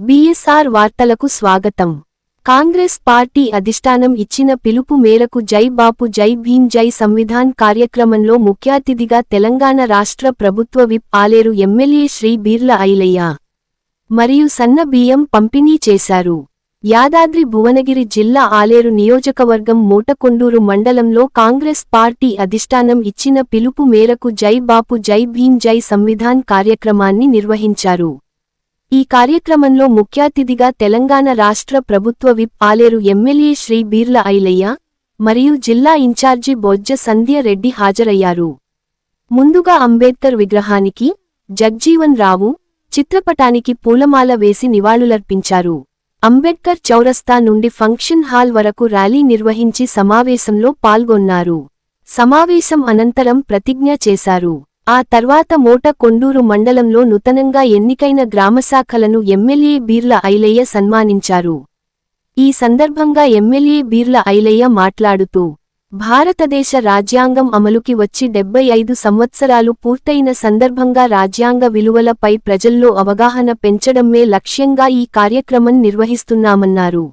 BSR వార్తలకు స్వాగతం. Congress party అధిష్టానం ఇచ్చిన పిలుపు మేరకు జై బాపు జై భీం జై సంవిధాన్ కార్యక్రమంలో ముఖ్యాతిథిగా తెలంగాణ రాష్ట్ర ప్రభుత్వ విప్ ఆలేరు ఎమ్మెల్యే శ్రీ బీర్ల ఐలయ్య మరియు సన్న బియ్యం పంపిణీ చేశారు. యాదాద్రి భువనగిరి జిల్లా ఆలేరు నియోజకవర్గం మూటకొండూరు మండలంలో కాంగ్రెస్ పార్టీ అధిష్టానం ఇచ్చిన పిలుపు మేరకు జై బాపు జై భీం జై సంవిధాన్ కార్యక్రమాన్ని నిర్వహించారు. ఈ కార్యక్రమంలో ముఖ్యాతిథిగా తెలంగాణ రాష్ట్ర ప్రభుత్వ విప్ ఆలేరు ఎమ్మెల్యే శ్రీ బీర్ల ఐలయ్య మరియు జిల్లా ఇన్ఛార్జి బొజ్జ సంధ్య రెడ్డి హాజరయ్యారు. ముందుగా అంబేద్కర్ విగ్రహానికి జగ్జీవన్ రావు చిత్రపటానికి పూలమాల వేసి నివాళులర్పించారు. అంబేద్కర్ చౌరస్తా నుండి ఫంక్షన్ హాల్ వరకు ర్యాలీ నిర్వహించి సమావేశంలో పాల్గొన్నారు. సమావేశం అనంతరం ప్రతిజ్ఞ చేశారు. ఆ తర్వాత మోట కొండూరు మండలంలో నూతనంగా ఎన్నికైన గ్రామశాఖలను ఎమ్మెల్యే బీర్ల ఐలయ్య సన్మానించారు. ఈ సందర్భంగా ఎమ్మెల్యే బీర్ల ఐలయ్య మాట్లాడుతూ భారతదేశ రాజ్యాంగం అమలుకి వచ్చి డెబ్బై ఐదు సంవత్సరాలు పూర్తయిన సందర్భంగా రాజ్యాంగ విలువలపై ప్రజల్లో అవగాహన పెంచడమే లక్ష్యంగా ఈ కార్యక్రమం నిర్వహిస్తున్నామన్నారు.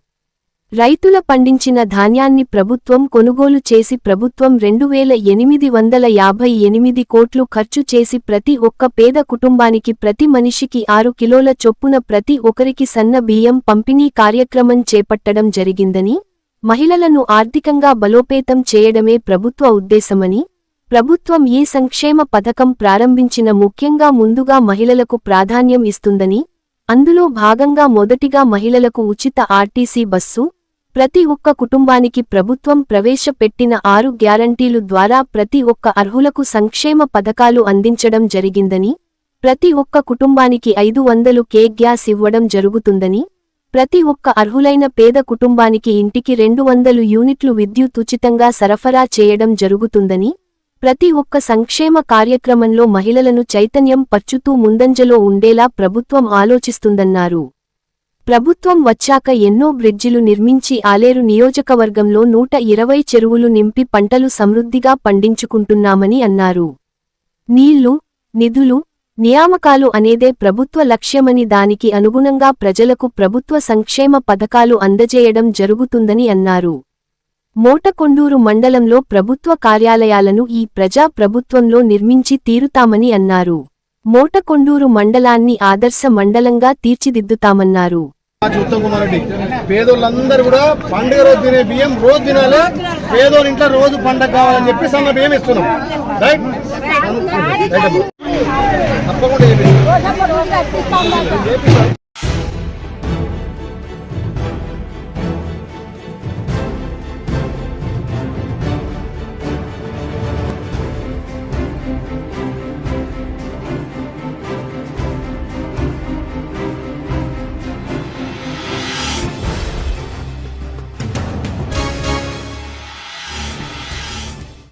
రైతుల పండించిన ధాన్యాన్ని ప్రభుత్వం కొనుగోలు చేసి ప్రభుత్వం రెండు వేల ఎనిమిది వందల యాభై ఎనిమిది కోట్లు ఖర్చు చేసి ప్రతి ఒక్క పేద కుటుంబానికి ప్రతి మనిషికి ఆరు కిలోల చొప్పున ప్రతి ఒకరికి సన్న బియ్యం పంపిణీ కార్యక్రమం చేపట్టడం జరిగిందని మహిళలను ఆర్థికంగా బలోపేతం చేయడమే ప్రభుత్వ ఉద్దేశమని ప్రభుత్వం ఈ సంక్షేమ పథకం ప్రారంభించిన ముఖ్యంగా ముందుగా మహిళలకు ప్రాధాన్యం ఇస్తుందని అందులో భాగంగా మొదటిగా మహిళలకు ఉచిత ఆర్టీసీ బస్సు ప్రతి ఒక్క కుటుంబానికి ప్రభుత్వం ప్రవేశపెట్టిన ఆరు గ్యారంటీలు ద్వారా ప్రతి ఒక్క అర్హులకు సంక్షేమ పథకాలు అందించడం జరిగిందని ప్రతి ఒక్క కుటుంబానికి ఐదు వందలు కే గ్యాస్ ఇవ్వడం జరుగుతుందని ప్రతి ఒక్క అర్హులైన పేద కుటుంబానికి ఇంటికి రెండు వందలు యూనిట్లు విద్యుత్ ఉచితంగా సరఫరా చేయడం జరుగుతుందని ప్రతి ఒక్క సంక్షేమ కార్యక్రమంలో మహిళలను చైతన్యం పర్చుతూ ముందంజలో ఉండేలా ప్రభుత్వం ఆలోచిస్తుందన్నారు. ప్రభుత్వం వచ్చాక ఎన్నో బ్రిడ్జిలు నిర్మించి ఆలేరు నియోజకవర్గంలో నూట ఇరవై చెరువులు నింపి పంటలు సమృద్ధిగా పండించుకుంటున్నామని అన్నారు. నీళ్ళు నిధులు నియామకాలు అనేదే ప్రభుత్వ లక్ష్యమని దానికి అనుగుణంగా ప్రజలకు ప్రభుత్వ సంక్షేమ పథకాలు అందజేయడం జరుగుతుందని అన్నారు. మోటకొండూరు మండలంలో ప్రభుత్వ కార్యాలయాలను ఈ ప్రజా ప్రభుత్వంలో నిర్మించి తీరుతామని అన్నారు. మోటకొండూరు మండలాన్ని ఆదర్శ మండలంగా తీర్చిదిద్దుతామన్నారు. ఉత్తమ్ కుమార్ రెడ్డి. పేదోళ్ళందరూ కూడా పండుగ రోజు తినే బియ్యం రోజు తినాలి? పేదోళ్ళ ఇంట్లో రోజు పండగ కావాలని చెప్పి సన్న బియ్యం ఇస్తున్నాం. రైట్. తప్పకుండా.